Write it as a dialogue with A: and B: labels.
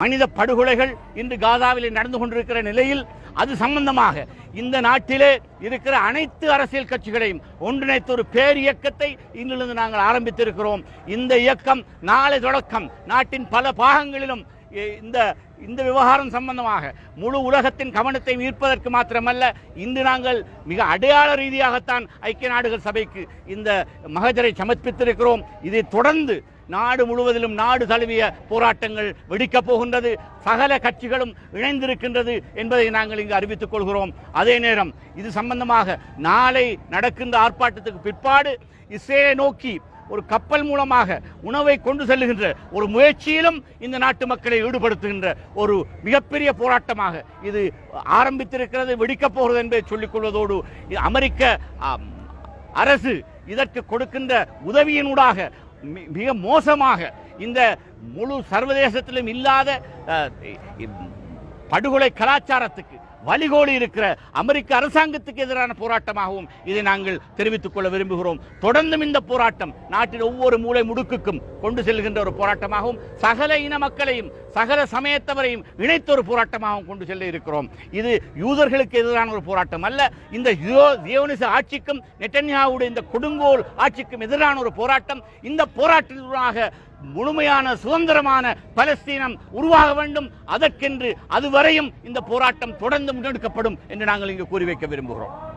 A: மனித படுகொலைகள் இன்று காதாவில் நடந்து கொண்டிருக்கிற நிலையில் அது சம்பந்தமாக இந்த நாட்டிலே இருக்கிற அனைத்து அரசியல் கட்சிகளையும் ஒன்றிணைத்த ஒரு பேர் இயக்கத்தை இன்றிலிருந்து நாங்கள் ஆரம்பித்திருக்கிறோம். இந்த இயக்கம் நாளை தொடக்கம் நாட்டின் பல பாகங்களிலும் இந்த இந்த விவகாரம் சம்பந்தமாக முழு உலகத்தின் கவனத்தை ஈர்ப்பதற்கு மாத்திரமல்ல இன்று நாங்கள் மிக அடையாள ரீதியாகத்தான் ஐக்கிய நாடுகள் சபைக்கு இந்த மகஜரை சமர்ப்பித்திருக்கிறோம். இதை தொடர்ந்து நாடு முழுவதிலும் நாடு தழுவிய போராட்டங்கள் வெடிக்கப் போகின்றது. சகல கட்சிகளும் இணைந்திருக்கின்றது என்பதை நாங்கள் இங்கு அறிவித்துக் கொள்கிறோம். அதே நேரம் இது சம்பந்தமாக நாளை நடக்கின்ற ஆர்ப்பாட்டத்துக்கு பிற்பாடு இஸ்ரேலை நோக்கி ஒரு கப்பல் மூலமாக உணவை கொண்டு செல்லுகின்ற ஒரு முயற்சியிலும் இந்த நாட்டு மக்களை ஈடுபடுத்துகின்ற ஒரு மிகப்பெரிய போராட்டமாக இது ஆரம்பித்திருக்கிறது வெடிக்கப் போகிறது என்பதை சொல்லிக் கொள்வதோடு அமெரிக்க அரசு இதற்கு கொடுக்கின்ற உதவியினூடாக மி- மிக மோசமாக இந்த முழு சர்வதேசத்திலும் இல்லாத படுகொலை கலாச்சாரத்துக்கு வழிகோலி இருக்கிற அமெரிக்க அரசாங்கத்துக்கு எதிரான போராட்டமாகவும் இதை நாங்கள் தெரிவித்துக் கொள்ள விரும்புகிறோம். தொடர்ந்தும் இந்த போராட்டம் நாட்டின் ஒவ்வொரு மூலை முடுக்குக்கும் கொண்டு செல்கின்ற ஒரு போராட்டமாகவும் சகல இன மக்களையும் சகல சமயத்தவரையும் இணைத்த ஒரு போராட்டமாகவும் கொண்டு செல்ல இருக்கிறோம். இது யூதர்களுக்கு எதிரான ஒரு போராட்டம் அல்ல இந்த தியோனிச ஆட்சிக்கும் நெட்டன்யாவுடைய இந்த கொடுங்கோல் ஆட்சிக்கும் எதிரான ஒரு போராட்டம். இந்த போராட்டத்தினூடாக முழுமையான சுதந்திரமான பலஸ்தீனம் உருவாக வேண்டும். அதற்கென்று அதுவரையும் இந்த போராட்டம் தொடர்ந்து முன்னெடுக்கப்படும் என்று நாங்கள் இங்கு கூறி வைக்க விரும்புகிறோம்.